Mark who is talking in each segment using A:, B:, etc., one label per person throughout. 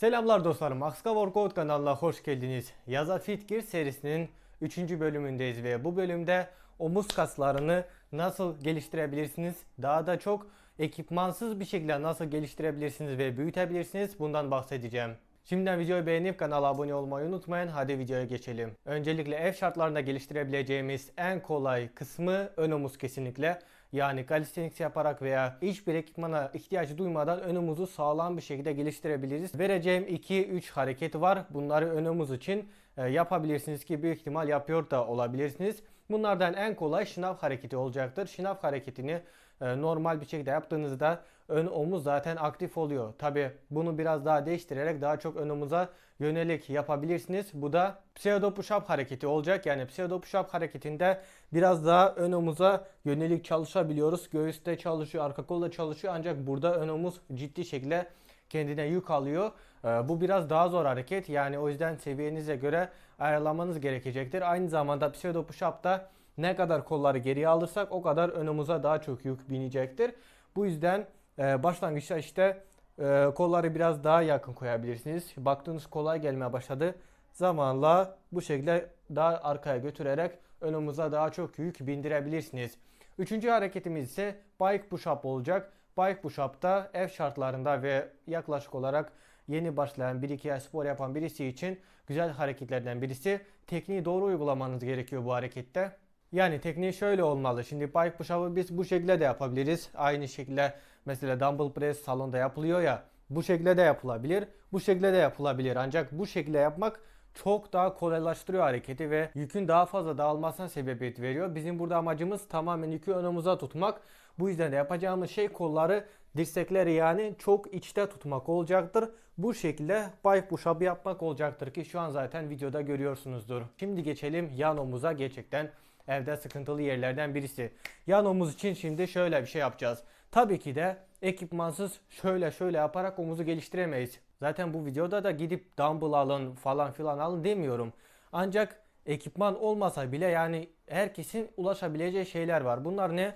A: Selamlar dostlarım. Akska Workout kanalına hoş geldiniz. Yaza Fit Gear serisinin 3. bölümündeyiz ve bu bölümde omuz kaslarını nasıl geliştirebilirsiniz? Daha da çok ekipmansız bir şekilde nasıl geliştirebilirsiniz ve büyütebilirsiniz? Bundan bahsedeceğim. Şimdiden videoyu beğenip kanala abone olmayı unutmayın. Hadi videoya geçelim. Öncelikle ev şartlarında geliştirebileceğimiz en kolay kısmı ön omuz kesinlikle. Yani calisthenics yaparak veya hiçbir ekipmana ihtiyaç duymadan ön omuzu sağlam bir şekilde geliştirebiliriz. Vereceğim 2-3 hareket var. Bunları ön omuz için e, yapabilirsiniz ki büyük ihtimal yapıyor da olabilirsiniz. Bunlardan en kolay şınav hareketi olacaktır. Şınav hareketini e, normal bir şekilde yaptığınızda ön omuz zaten aktif oluyor. Tabi bunu biraz daha değiştirerek daha çok ön omuza yönelik yapabilirsiniz. Bu da pseudo push up hareketi olacak. Yani pseudo push up hareketinde biraz daha ön omuza yönelik çalışabiliyoruz. Göğüste çalışıyor, arka kolda çalışıyor ancak burada ön omuz ciddi şekilde kendine yük alıyor. Ee, Bu biraz daha zor hareket. Yani o yüzden seviyenize göre ayarlamanız gerekecektir. Aynı zamanda pseudo push up'ta ne kadar kolları geriye alırsak o kadar önümüze daha çok yük binecektir. Bu yüzden e, başlangıçta işte e, kolları biraz daha yakın koyabilirsiniz. Baktığınız kolay gelmeye başladı. Zamanla bu şekilde daha arkaya götürerek önümüze daha çok yük bindirebilirsiniz. Üçüncü hareketimiz ise bike push up olacak. Bike push up'ta ev şartlarında ve yaklaşık olarak yeni başlayan bir iki ay spor yapan birisi için güzel hareketlerden birisi. Tekniği doğru uygulamanız gerekiyor bu harekette. Yani tekniği şöyle olmalı. Şimdi bike push up'ı biz bu şekilde de yapabiliriz. Aynı şekilde mesela dumbbell press salonda yapılıyor ya. Bu şekilde de yapılabilir. Bu şekilde de yapılabilir. Ancak bu şekilde yapmak çok daha kolaylaştırıyor hareketi ve yükün daha fazla dağılmasına sebebiyet veriyor. Bizim burada amacımız tamamen yükü önümüze tutmak. Bu yüzden de yapacağımız şey kolları dirsekleri yani çok içte tutmak olacaktır. Bu şekilde bike push yapmak olacaktır ki şu an zaten videoda görüyorsunuzdur. Şimdi geçelim yan omuza gerçekten evde sıkıntılı yerlerden birisi. Yan omuz için şimdi şöyle bir şey yapacağız. Tabii ki de ekipmansız şöyle şöyle yaparak omuzu geliştiremeyiz. Zaten bu videoda da gidip dumbbell alın falan filan alın demiyorum. Ancak ekipman olmasa bile yani herkesin ulaşabileceği şeyler var. Bunlar ne?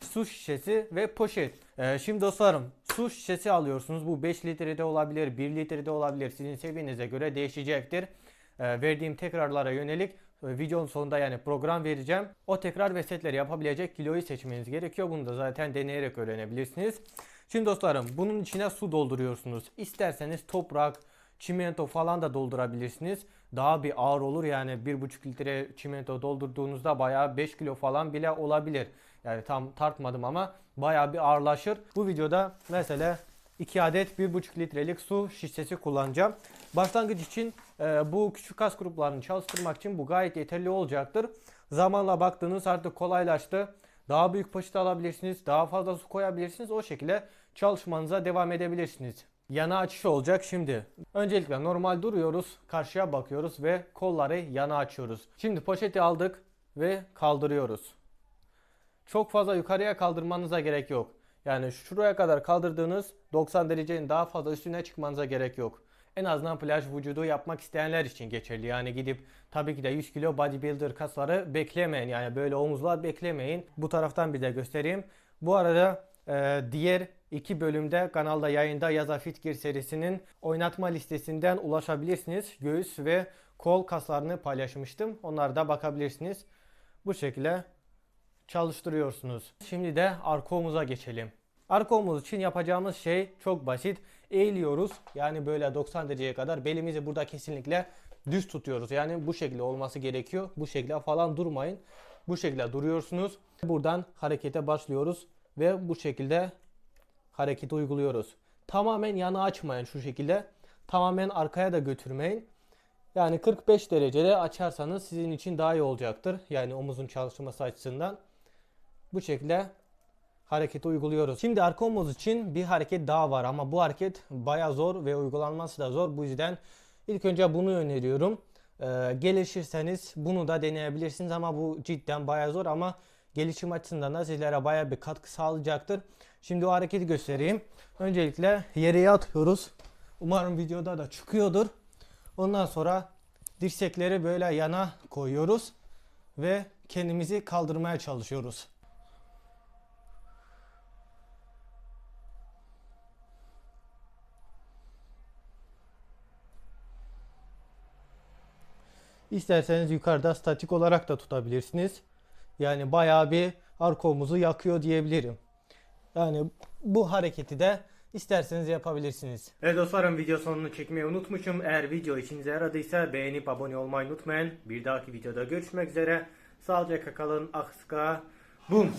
A: Su şişesi ve poşet. Ee, şimdi dostlarım su şişesi alıyorsunuz. Bu 5 litrede olabilir, 1 litrede olabilir. Sizin seviyenize göre değişecektir. Ee, verdiğim tekrarlara yönelik videonun sonunda yani program vereceğim. O tekrar ve setleri yapabilecek kiloyu seçmeniz gerekiyor. Bunu da zaten deneyerek öğrenebilirsiniz. Şimdi dostlarım bunun içine su dolduruyorsunuz. İsterseniz toprak, çimento falan da doldurabilirsiniz. Daha bir ağır olur yani 1,5 litre çimento doldurduğunuzda bayağı 5 kilo falan bile olabilir. Yani tam tartmadım ama bayağı bir ağırlaşır. Bu videoda mesela 2 adet 1,5 litrelik su şişesi kullanacağım. Başlangıç için e, bu küçük kas gruplarını çalıştırmak için bu gayet yeterli olacaktır. Zamanla baktığınız artık kolaylaştı. Daha büyük poşet alabilirsiniz. Daha fazla su koyabilirsiniz. O şekilde çalışmanıza devam edebilirsiniz. Yana açış olacak şimdi. Öncelikle normal duruyoruz. Karşıya bakıyoruz ve kolları yana açıyoruz. Şimdi poşeti aldık ve kaldırıyoruz. Çok fazla yukarıya kaldırmanıza gerek yok. Yani şuraya kadar kaldırdığınız 90 derecenin daha fazla üstüne çıkmanıza gerek yok. En azından plaj vücudu yapmak isteyenler için geçerli. Yani gidip tabii ki de 100 kilo bodybuilder kasları beklemeyin. Yani böyle omuzlar beklemeyin. Bu taraftan bir de göstereyim. Bu arada e, diğer iki bölümde kanalda yayında Yaza Fit Gear serisinin oynatma listesinden ulaşabilirsiniz. Göğüs ve kol kaslarını paylaşmıştım. Onlara da bakabilirsiniz. Bu şekilde çalıştırıyorsunuz. Şimdi de arka omuza geçelim. Arka omuz için yapacağımız şey çok basit. Eğiliyoruz. Yani böyle 90 dereceye kadar belimizi burada kesinlikle düz tutuyoruz. Yani bu şekilde olması gerekiyor. Bu şekilde falan durmayın. Bu şekilde duruyorsunuz. Buradan harekete başlıyoruz ve bu şekilde hareket uyguluyoruz. Tamamen yana açmayın şu şekilde. Tamamen arkaya da götürmeyin. Yani 45 derecede açarsanız sizin için daha iyi olacaktır. Yani omuzun çalışması açısından. Bu şekilde hareketi uyguluyoruz. Şimdi arka omuz için bir hareket daha var ama bu hareket baya zor ve uygulanması da zor. Bu yüzden ilk önce bunu öneriyorum. Ee, gelişirseniz bunu da deneyebilirsiniz ama bu cidden baya zor ama gelişim açısından da sizlere baya bir katkı sağlayacaktır. Şimdi o hareketi göstereyim. Öncelikle yere yatıyoruz. Umarım videoda da çıkıyordur. Ondan sonra dirsekleri böyle yana koyuyoruz ve kendimizi kaldırmaya çalışıyoruz. İsterseniz yukarıda statik olarak da tutabilirsiniz. Yani bayağı bir arka omuzu yakıyor diyebilirim. Yani bu hareketi de isterseniz yapabilirsiniz. Evet dostlarım video sonunu çekmeyi unutmuşum. Eğer video işinize yaradıysa beğenip abone olmayı unutmayın. Bir dahaki videoda görüşmek üzere. Sağlıcakla kalın. Akska. Boom.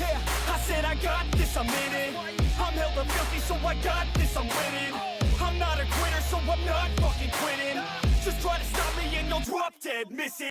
B: Yeah, I said I got this, I'm in it. I'm hella filthy, so I got this, I'm winning. I'm not a quitter, so I'm not fucking quitting. Just try to stop me drop dead missing.